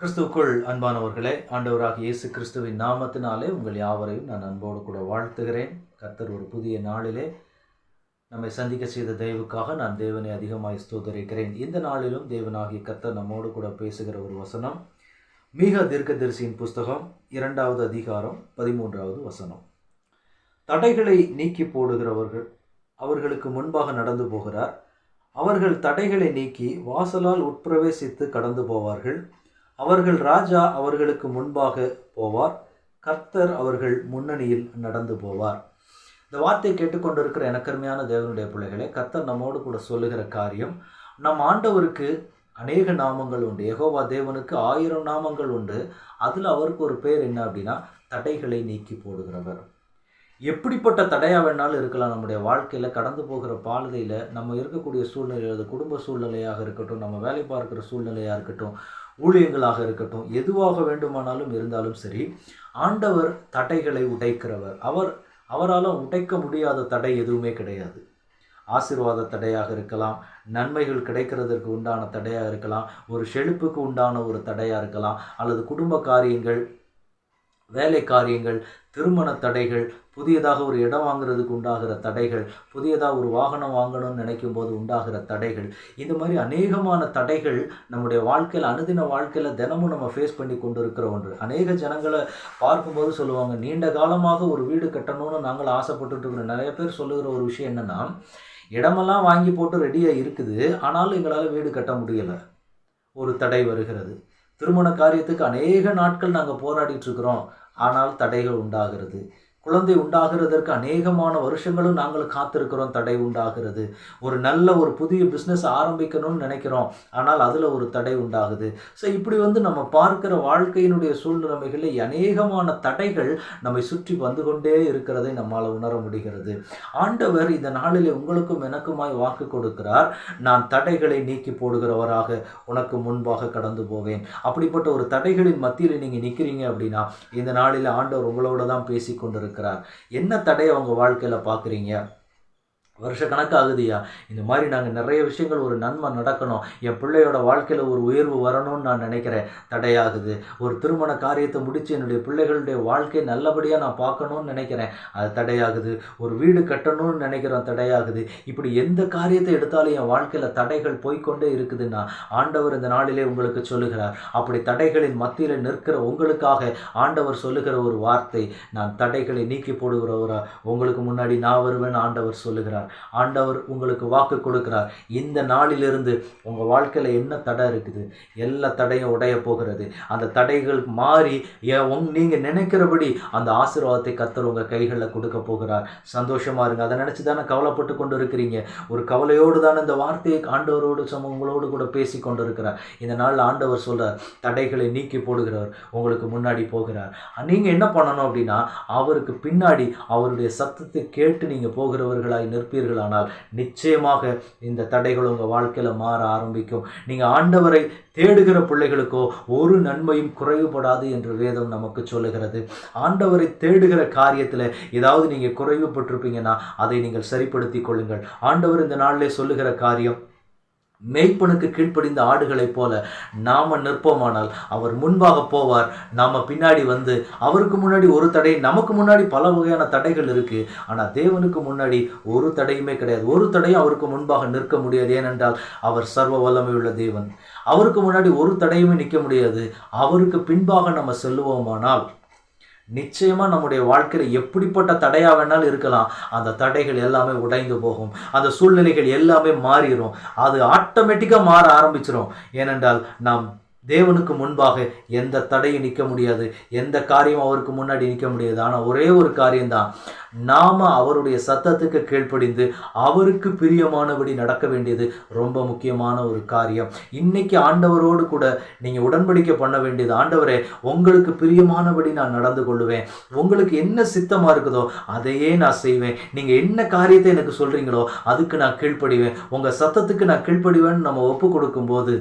கிறிஸ்துவுக்குள் அன்பானவர்களே ஆண்டவராக இயேசு கிறிஸ்துவின் நாமத்தினாலே உங்கள் யாவரையும் நான் அன்போடு கூட வாழ்த்துகிறேன். கர்த்தர் ஒரு புதிய நாளிலே நம்மை சந்திக்க செய்த தெய்வுக்காக நான் தேவனை அதிகமாய் ஸ்தோதரிக்கிறேன் இந்த நாளிலும் தேவனாகிய கர்த்தர் நம்மோடு கூட பேசுகிற ஒரு வசனம் மீக தீர்க்கதரிசியின் புஸ்தகம் இரண்டாவது அதிகாரம் பதிமூன்றாவது வசனம். தடைகளை நீக்கி போடுகிறவர்கள் அவர்களுக்கு முன்பாக நடந்து போகிறார். அவர்கள் தடைகளை நீக்கி வாசலால் உட்பிரவேசித்து கடந்து போவார்கள். அவர்கள் ராஜா அவர்களுக்கு முன்பாக போவார். கர்த்தர் அவர்கள் முன்னணியில் நடந்து போவார். இந்த வார்த்தையை கேட்டுக்கொண்டிருக்கிற எனக்கருமையான தேவனுடைய பிள்ளைகளே கர்த்தர் நம்மோடு கூட சொல்லுகிற காரியம் நம் ஆண்டவருக்கு அநேக நாமங்கள் உண்டு. எகோவா தேவனுக்கு ஆயிரம் நாமங்கள் உண்டு. அதில் அவருக்கு ஒரு பேர் என்ன அப்படின்னா தடைகளை நீக்கி போடுகிறவர். எப்படிப்பட்ட தடையாக வேணாலும் இருக்கலாம். நம்முடைய வாழ்க்கையில் கடந்து போகிற பாலதையில் நம்ம இருக்கக்கூடிய சூழ்நிலை அது குடும்ப சூழ்நிலையாக இருக்கட்டும் நம்ம வேலை பார்க்குற சூழ்நிலையாக இருக்கட்டும் ஊழியங்களாக இருக்கட்டும் எதுவாக வேண்டுமானாலும் இருந்தாலும் சரி ஆண்டவர் தடைகளை உடைக்கிறவர். அவர் அவரால் உடைக்க முடியாத தடை எதுவுமே கிடையாது. ஆசீர்வாத தடையாக இருக்கலாம் நன்மைகள் கிடைக்கிறதற்கு உண்டான தடையாக இருக்கலாம் ஒரு செழிப்புக்கு உண்டான ஒரு தடையாக இருக்கலாம் அல்லது குடும்ப காரியங்கள் வேலை காரியங்கள் திருமண தடைகள் புதியதாக ஒரு இடம் வாங்குறதுக்கு உண்டாகிற தடைகள் புதியதாக ஒரு வாகனம் வாங்கணும்னு நினைக்கும் போது உண்டாகிற தடைகள். இந்த மாதிரி அநேகமான தடைகள் நம்முடைய வாழ்க்கையில் அனுதின வாழ்க்கையில் தினமும் நம்ம ஃபேஸ் பண்ணி கொண்டு இருக்கிற ஒன்று. அநேக ஜனங்களை பார்க்கும்போது சொல்லுவாங்க நீண்ட காலமாக ஒரு வீடு கட்டணும்னு நாங்கள் ஆசைப்பட்டுட்டு இருக்கிறோம். நிறைய பேர் சொல்லுகிற ஒரு விஷயம் என்னென்னா இடமெல்லாம் வாங்கி போட்டு ரெடியாக இருக்குது ஆனாலும் எங்களால் வீடு கட்ட முடியலை. ஒரு தடை வருகிறது. திருமண காரியத்துக்கு அநேக நாட்கள் நாங்கள் போராடிட்டு இருக்கிறோம். ஆனால் தடைகள் உண்டாகிறது. குழந்தை உண்டாகிறதற்கு அநேகமான வருஷங்களும் நாங்கள் காத்திருக்கிறோம் தடை உண்டாகிறது. ஒரு நல்ல ஒரு புதிய பிஸ்னஸ் ஆரம்பிக்கணும்னு நினைக்கிறோம். ஆனால் அதில் ஒரு தடை உண்டாகுது. ஸோ இப்படி வந்து நம்ம பார்க்கிற வாழ்க்கையினுடைய சூழ்நிலைகளில் அநேகமான தடைகள் நம்மை சுற்றி வந்து கொண்டே இருக்கிறதை நம்மால் உணர முடிகிறது. ஆண்டவர் இந்த நாளிலே உங்களுக்கும் எனக்குமாய் வாக்கு கொடுக்கிறார். நான் தடைகளை நீக்கி போடுகிறவராக உனக்கு முன்பாக கடந்து போவேன். அப்படிப்பட்ட ஒரு தடைகளின் மத்தியில் நீங்கள் நிற்கிறீங்க அப்படின்னா இந்த நாளில் ஆண்டவர் உங்களோட தான் பேசி கொண்டிருக்கிறார் என்ன தடையை உங்க வாழ்க்கையில் பார்க்குறீங்க? வருஷ கணக்காகுதியா இந்த மாதிரி நாங்கள் நிறைய விஷயங்கள் ஒரு நன்மை நடக்கணும். என் பிள்ளையோட வாழ்க்கையில் ஒரு உயர்வு வரணும்னு நான் நினைக்கிறேன். தடையாகுது. ஒரு திருமண காரியத்தை முடித்து என்னுடைய பிள்ளைகளுடைய வாழ்க்கை நல்லபடியாக நான் பார்க்கணும்னு நினைக்கிறேன். அது தடையாகுது. ஒரு வீடு கட்டணும்னு நினைக்கிறோம் தடையாகுது. இப்படி எந்த காரியத்தை எடுத்தாலும் என் வாழ்க்கையில் தடைகள் போய்க்கொண்டே இருக்குதுன்னா ஆண்டவர் இந்த நாளிலே உங்களுக்கு சொல்லுகிறார். அப்படி தடைகளின் மத்தியில் நிற்கிற உங்களுக்காக ஆண்டவர் சொல்லுகிற ஒரு வார்த்தை நான் தடைகளை நீக்கி போடுகிறவராக உங்களுக்கு முன்னாடி நான் வருவேன் ஆண்டவர் சொல்லுகிறார். ஆண்டவர் உங்களுக்கு வாக்கு கொடுக்கிறார். இந்த நாளிலிருந்து உங்கள் வாழ்க்கையில் என்ன தடை இருக்குது? எல்லா தடையும் உடைய போகிறது. அந்த தடைகள் மாறி நீங்கள் நினைக்கிறபடி அந்த ஆசீர்வாதத்தை கத்தர் உங்கள் கைகளில் கொடுக்க போகிறார். சந்தோஷமாக இருங்க. அதை நினச்சி தானே கவலைப்பட்டு கொண்டு இருக்கிறீங்க ஒரு கவலையோடு தானே இந்த வார்த்தையை ஆண்டவரோடு சம உங்களோடு கூட பேசி கொண்டு இருக்கிறார் இந்த நாளில் ஆண்டவர் சொல்கிறார் தடைகளை நீக்கி போடுகிறவர் உங்களுக்கு முன்னாடி போகிறார். நீங்கள் என்ன பண்ணணும் அப்படின்னா அவருக்கு பின்னாடி அவருடைய சத்தத்தை கேட்டு நீங்கள் போகிறவர்களாய் நிற்ப இருப்பீர்களானால் நிச்சயமாக இந்த தடைகள் உங்கள் வாழ்க்கையில் மாற ஆரம்பிக்கும். நீங்கள் ஆண்டவரை தேடுகிற பிள்ளைகளுக்கோ ஒரு நன்மையும் குறைவுபடாது என்று வேதம் நமக்கு சொல்லுகிறது. ஆண்டவரை தேடுகிற காரியத்தில் ஏதாவது நீங்கள் குறைவுபட்டிருப்பீங்கன்னா அதை நீங்கள் சரிப்படுத்தி கொள்ளுங்கள். ஆண்டவர் இந்த நாளிலே சொல்லுகிற காரியம் மெய்ப்பனுக்கு கீழ்ப்படிந்த ஆடுகளைப் போல நாம நிற்போமானால் அவர் முன்பாக போவார். நாம பின்னாடி வந்து அவருக்கு முன்னாடி ஒரு தடை நமக்கு முன்னாடி பல வகையான தடைகள் இருக்கு. ஆனால் தேவனுக்கு முன்னாடி ஒரு தடையுமே கிடையாது. ஒரு தடையும் அவருக்கு முன்பாக நிற்க முடியாது. ஏனென்றால் அவர் சர்வ வல்லமை உள்ள தேவன். அவருக்கு முன்னாடி ஒரு தடையுமே நிற்க முடியாது. அவருக்கு பின்பாக நம்ம செல்லுவோமானால் நிச்சயமாக நம்முடைய வாழ்க்கையில் எப்படிப்பட்ட தடையாக வேணாலும் இருக்கலாம். அந்த தடைகள் எல்லாமே உடைந்து போகும். அந்த சூழ்நிலைகள் எல்லாமே மாறிடும் அது ஆட்டோமேட்டிக்காக மாற ஆரம்பிச்சிடும் ஏனென்றால் நாம் தேவனுக்கு முன்பாக எந்த தடையும் நிற்க முடியாது. எந்த காரியம் அவருக்கு முன்னாடி நிற்க முடியாது. ஆனால் ஒரே ஒரு காரியம்தான். நாம் அவருடைய சத்தத்துக்கு கீழ்ப்படிந்து அவருக்கு பிரியமானபடி நடக்க வேண்டியது ரொம்ப முக்கியமான ஒரு காரியம். இன்னைக்கு ஆண்டவரோடு கூட நீங்கள் உடன்படிக்கை பண்ண வேண்டியது ஆண்டவரே உங்களுக்கு பிரியமானபடி நான் நடந்து கொள்ளுவேன். உங்களுக்கு என்ன சித்தமாக இருக்குதோ அதையே நான் செய்வேன். நீங்கள் என்ன காரியத்தை எனக்கு சொல்கிறீங்களோ அதுக்கு நான் கீழ்ப்படிவேன். உங்கள் சத்தத்துக்கு நான் கீழ்ப்படிவேன்னு நம்ம ஒப்பு கொடுக்கும்போது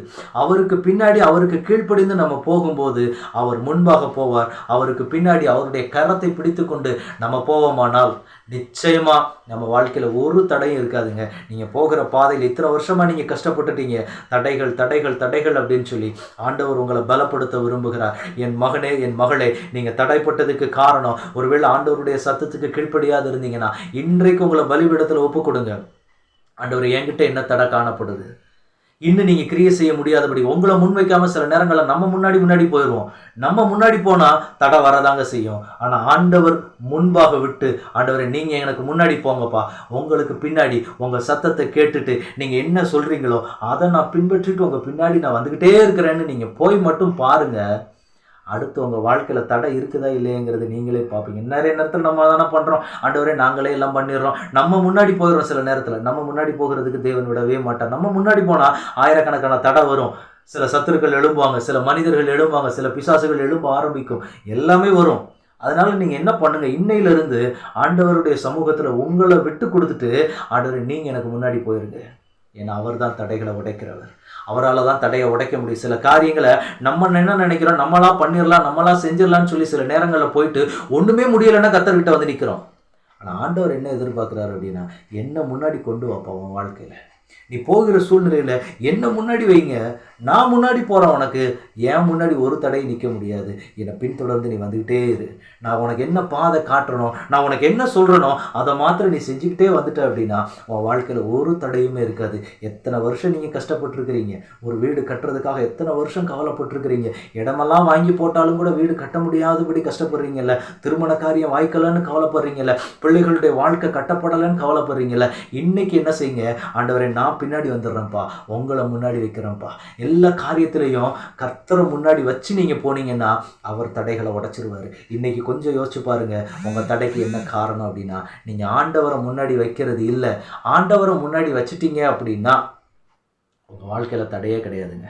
அவருக்கு பின்னாடி அவருக்கு கீழ்ப்படிந்து நம்ம போகும்போது அவர் முன்பாக போவார். அவருக்கு பின்னாடி அவருடைய கரத்தை பிடித்து கொண்டு நம்ம போவோமானால் இருந்தால் நிச்சயமா நம்ம வாழ்க்கையில ஒரு தடையும் இருக்காதுங்க. நீங்க போகிற பாதையில் இத்தனை வருஷமா நீங்க கஷ்டப்பட்டுட்டீங்க. தடைகள் தடைகள் தடைகள் அப்படின்னு சொல்லி ஆண்டவர் உங்களை பலப்படுத்த விரும்புகிறார். என் மகனே என் மகளே நீங்க தடைப்பட்டதுக்கு காரணம் ஒருவேளை ஆண்டவருடைய சத்தத்துக்கு கீழ்ப்படியாது இருந்தீங்கன்னா இன்றைக்கு உங்களை பலிபீடத்துல ஒப்பு கொடுங்க. ஆண்டவர் என்கிட்ட என்ன தடை காணப்படுது? இன்னும் நீங்கள் கிரியேட் செய்ய முடியாதபடி உங்களை முன்வைக்காமல் சில நேரங்களில் நம்ம முன்னாடி முன்னாடி போயிடுவோம். நம்ம முன்னாடி போனால் தடை வரதாங்க செய்யும். ஆனால் ஆண்டவர் முன்பாக விட்டு ஆண்டவரை நீங்கள் எனக்கு முன்னாடி போங்கப்பா. உங்களுக்கு பின்னாடி உங்கள் சத்தத்தை கேட்டுட்டு நீங்கள் என்ன சொல்கிறீங்களோ அதை நான் பின்பற்றிட்டு உங்கள் பின்னாடி நான் வந்துக்கிட்டே இருக்கிறேன்னு நீங்கள் போய் மட்டும் பாருங்கள் அடுத்து வாழ்க்கையில் தடை இருக்குதா இல்லையங்கிறது நீங்களே பார்ப்பீங்க. நிறைய நேரத்தில் நம்ம தானே பண்ணுறோம் ஆண்டவரே நாங்களே எல்லாம் பண்ணிடுறோம். நம்ம முன்னாடி போயிடுறோம் சில நேரத்தில். நம்ம முன்னாடி போகிறதுக்கு தேவன் விடவே மாட்டான் நம்ம முன்னாடி போனால் ஆயிரக்கணக்கான தடை வரும். சில சத்துருக்கள் எழும்புவாங்க சில மனிதர்கள் எழும்புவாங்க சில பிசாசுகள் எழும்ப ஆரம்பிக்கும். எல்லாமே வரும். அதனால நீங்கள் என்ன பண்ணுங்க? இன்னையிலிருந்து ஆண்டவருடைய சமூகத்தில் உங்களை விட்டு கொடுத்துட்டு ஆண்டவர் நீங்கள் எனக்கு முன்னாடி போயிருங்க. ஏன்னா அவர் தான் தடைகளை உடைக்கிறவர். அவரால் தான் தடையை உடைக்க முடியும். சில காரியங்களை நம்ம என்ன நினைக்கிறோம் நம்மளா பண்ணிடலாம் நம்மளா செஞ்சிடலாம்னு சொல்லி சில நேரங்களில் போயிட்டு ஒன்றுமே முடியலைன்னா கத்தர்கிட்ட வந்து நிற்கிறோம் ஆனால் ஆண்டவர் என்ன எதிர்பார்க்குறாரு அப்படின்னா என்ன முன்னாடி கொண்டு வாப்பா உன் வாழ்க்கையில்? நீ போகிற சூழ்நிலையில என்ன முன்னாடி வைங்க? நான் முன்னாடி போகிறேன் உனக்கு. ஏன் முன்னாடி ஒரு தடையை நிற்க முடியாது. என்னை பின்தொடர்ந்து நீ வந்துக்கிட்டே இரு. நான் உனக்கு என்ன பாதை காட்டுறனோ நான் உனக்கு என்ன சொல்கிறனோ அதை மாத்திரம் நீ செஞ்சுக்கிட்டே வந்துட்ட அப்படின்னா உன் வாழ்க்கையில ஒரு தடையுமே இருக்காது. எத்தனை வருஷம் நீங்கள் கஷ்டப்பட்டிருக்கிறீங்க? ஒரு வீடு கட்டுறதுக்காக எத்தனை வருஷம் கவலைப்பட்டிருக்கிறீங்க? இடமெல்லாம் வாங்கி போட்டாலும் கூட வீடு கட்ட முடியாதபடி கஷ்டப்படுறீங்கல்ல? திருமண காரியம் வாய்க்கலன்னு கவலைப்படுறீங்கல்ல? பிள்ளைகளுடைய வாழ்க்கை கட்டப்படலைன்னு கவலைப்படுறீங்கல்ல? இன்னைக்கு என்ன செய்யுங்க? ஆண்டவரை நான் நான் பின்னாடி வந்துடுறேன்ப்பா உங்களை முன்னாடி வைக்கிறேன்ப்பா. எல்லா காரியத்திலையும் கர்த்தரை முன்னாடி வச்சு நீங்கள் போனீங்கன்னா அவர் தடைகளை உடச்சிருவார். இன்றைக்கி கொஞ்சம் யோசிச்சு பாருங்கள் உங்கள் தடைக்கு என்ன காரணம் அப்படின்னா நீங்கள் ஆண்டவரை முன்னாடி வைக்கிறது இல்லை. ஆண்டவரை முன்னாடி வச்சுட்டீங்க அப்படின்னா உங்கள் வாழ்க்கையில் தடையே கிடையாதுங்க.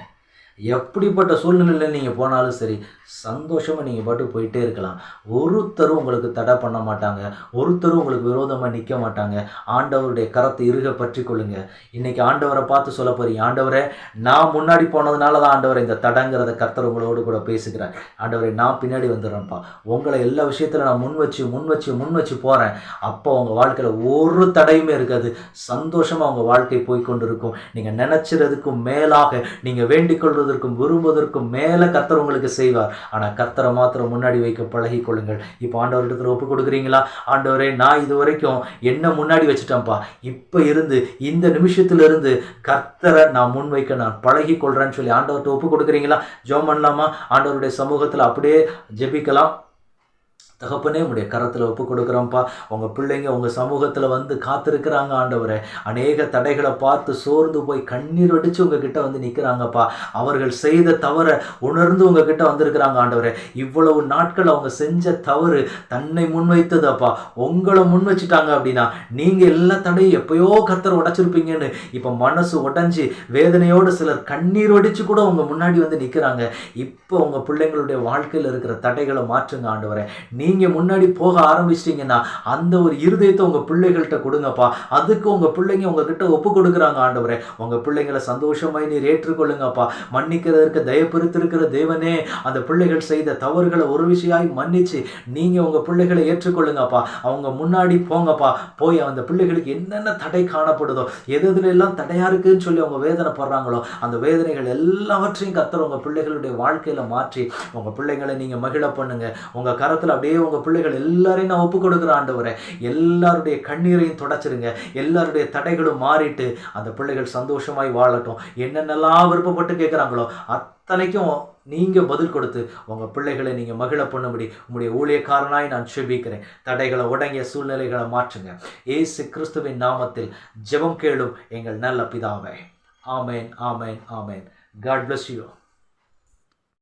எப்படிப்பட்ட சூழ்நிலையில் நீங்கள் போனாலும் சரி சந்தோஷமாக நீங்கள் பாட்டு போயிட்டே இருக்கலாம். ஒருத்தரும் உங்களுக்கு தடை பண்ண மாட்டாங்க. ஒருத்தரும் உங்களுக்கு விரோதமாக நிற்க மாட்டாங்க. ஆண்டவருடைய கரத்தை இருக பற்றி கொள்ளுங்க. இன்றைக்கி ஆண்டவரை பார்த்து சொல்ல போகிறீங்க ஆண்டவரே நான் முன்னாடி போனதுனால தான் ஆண்டவரை இந்த தடங்கிறத கர்த்தர் உங்களோடு கூட பேசுகிறார். ஆண்டவரை நான் பின்னாடி வந்துடுறேன்ப்பா. உங்களை எல்லா விஷயத்தில் நான் முன் வச்சு முன் வச்சு முன் வச்சு போகிறேன் அப்போ உங்கள் வாழ்க்கையில் ஒரு தடையுமே இருக்காது. சந்தோஷமாக உங்கள் வாழ்க்கை போய்கொண்டு இருக்கும் நீங்கள் நினச்சிறதுக்கும் மேலாக நீங்கள் வேண்டிக் கொள்வதற்கும் விரும்புவதற்கும் மேலே கத்தர் உங்களுக்கு செய்வார். ஆனால் கத்தரை மாத்திரம் முன்னாடி வைக்க பழகி கொள்ளுங்கள். இப்போ ஆண்டவர்கிட்ட ஒப்பு கொடுக்குறீங்களா? ஆண்டவரே நான் இது வரைக்கும் என்ன முன்னாடி வச்சுட்டேன்ப்பா. இப்போ இருந்து இந்த நிமிஷத்துல இருந்து நான் முன் வைக்க நான் பழகி கொள்கிறேன்னு சொல்லி ஆண்டவர்கிட்ட ஒப்பு கொடுக்குறீங்களா? ஜோம் பண்ணலாமா? ஆண்டவருடைய சமூகத்தில் அப்படியே ஜெபிக்கலாம். தகப்பனே உடைய கரத்தில் ஒப்பு கொடுக்குறோம்ப்பா உங்கள் பிள்ளைங்க உங்கள் சமூகத்தில் வந்து காத்திருக்கிறாங்க ஆண்டவரை. அநேக தடைகளை பார்த்து சோர்ந்து போய் கண்ணீர் அடித்து உங்ககிட்ட வந்து நிற்கிறாங்கப்பா அவர்கள் செய்த தவறை உணர்ந்து உங்ககிட்ட வந்திருக்கிறாங்க ஆண்டவரை. இவ்வளவு நாட்கள் அவங்க செஞ்ச தவறு தன்னை முன்வைத்ததப்பா. உங்களை முன் வச்சுட்டாங்க அப்படின்னா நீங்கள் எல்லா தடையும் எப்பயோ கத்தர் உடைச்சிருப்பீங்கன்னு இப்போ மனசு உடஞ்சி வேதனையோடு சிலர் கண்ணீர் அடித்து கூட அவங்க முன்னாடி வந்து நிற்கிறாங்க இப்போ உங்கள் பிள்ளைங்களுடைய வாழ்க்கையில் இருக்கிற தடைகளை மாற்றுங்க ஆண்டவரை. நீ நீங்கள் முன்னாடி போக ஆரம்பிச்சிட்டிங்கன்னா அந்த ஒரு இருதயத்தை உங்கள் பிள்ளைகள்கிட்ட கொடுங்கப்பா. அதுக்கு உங்கள் பிள்ளைங்க உங்ககிட்ட ஒப்பு கொடுக்குறாங்க ஆண்டவரே. உங்கள் பிள்ளைங்களை சந்தோஷமாய் நீர் ஏற்றுக்கொள்ளுங்கப்பா. மன்னிக்கிறதற்கு தயப்பெருத்திருக்கிற தேவனே அந்த பிள்ளைகள் செய்த தவறுகளை ஒரு விஷயாய் மன்னிச்சு நீங்கள் உங்கள் பிள்ளைகளை ஏற்றுக்கொள்ளுங்கப்பா. அவங்க முன்னாடி போங்கப்பா. போய் அந்த பிள்ளைகளுக்கு என்னென்ன தடை காணப்படுதோ எது எதுல எல்லாம் தடையாக இருக்குதுன்னு சொல்லி அவங்க வேதனைப்படுறாங்களோ அந்த வேதனைகள் எல்லாவற்றையும் கத்துற உங்கள் பிள்ளைகளுடைய வாழ்க்கையில் மாற்றி உங்கள் பிள்ளைங்களை நீங்கள் மகிழ பண்ணுங்கள் உங்கள் கரத்தில் அப்படியே உங்க பிள்ளைகள் எல்லாரையும் நான் ஒப்பு கொடுக்குற ஆண்டவரை எல்லாருடைய கண்ணீரையும் தொடச்சிருங்க. எல்லாருடைய தடைகளும் மாறிட்டு அந்த பிள்ளைகள் சந்தோஷமாய் வாழட்டும். என்னென்னலாம் விருப்பப்பட்டு கேட்குறாங்களோ அத்தனைக்கும் நீங்க பதில் கொடுத்து உங்க பிள்ளைகளை நீங்க மகிழ பண்ணும்படி உங்களுடைய ஊழியக்காரனாய் நான் செபிக்கிறேன். தடைகளை உடங்கிய சூழ்நிலைகளை மாற்றுங்க. ஏசு கிறிஸ்துவின் நாமத்தில் ஜெபம் கேளும் எங்கள் நல்ல பிதாவே. ஆமேன் ஆமேன் ஆமேன். God bless you